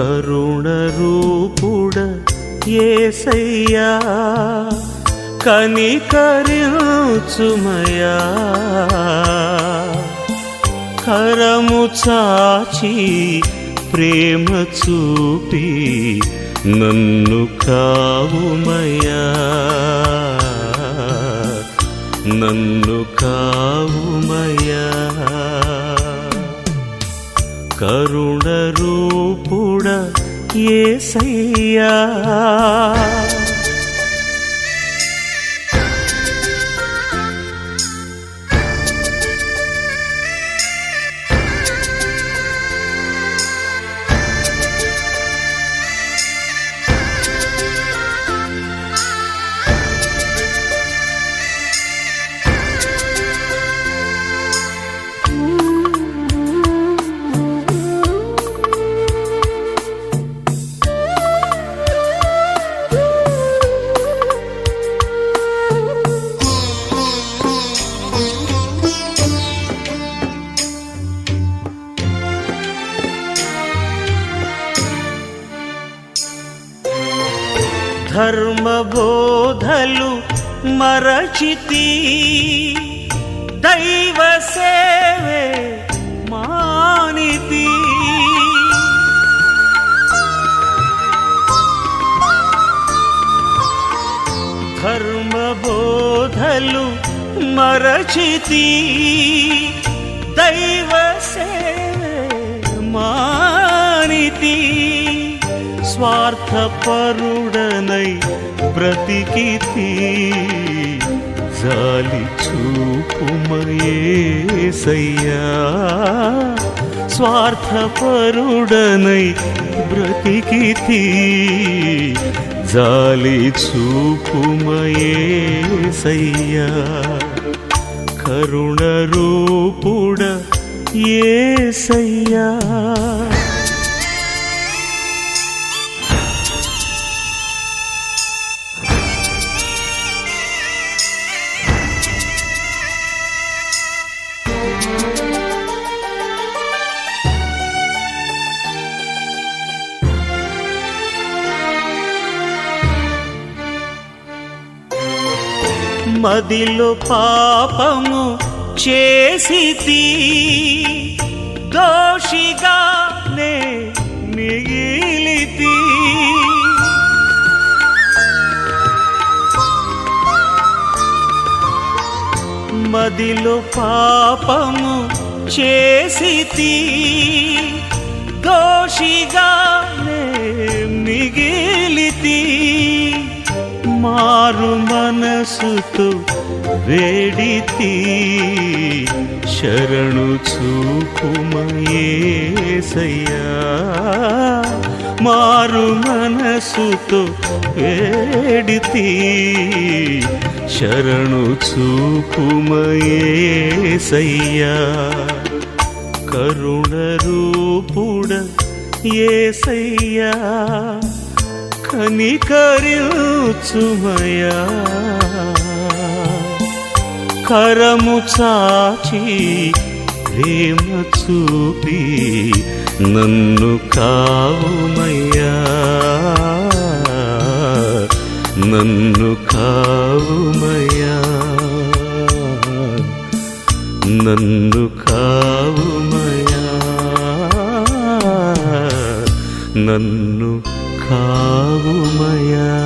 కరుణ రూపుడ ఏసయ్యా కనికరించుమయా కరము చాచి ప్రేమ చూపి నన్ను కావుమయా నన్ను కావుమయా కరుణ రూపుడ ఏసయ్యా. ధర్మబోధలు మరచితి. దైవ సేవే మానితి. ధర్మబోధలు మరచితి. దైవ సేవ స్వార్థపరుడనై బ్రతికితి జాలి చూపుమయేసయ్యా. స్వార్థపరుడనై బ్రతికితి జాలి చూపుమయేసయ్యా. కరుణ రూపుడ ఏసయ్యా. మదిలో పాపము చేసి దోషిగానే మిగిలితి. మదిలో పాపము చేసి దోషిగానే మిగిలితి. మారుమ మనసుతో వేడితి శరణు చూపుమయేసయ్యా. మారు మనసుతో వేడితి శరణు చూపుమయేసయ్యా. కరుణ రూపుడ ఏసయ్యా. కనికరించుమయా కరము చాచి ప్రేమ చూపి నన్ను కావుమయ్యా. నన్ను కావుమయ్యా. నన్ను కావుమయ్యా. నన్ను కావుమయ్యా.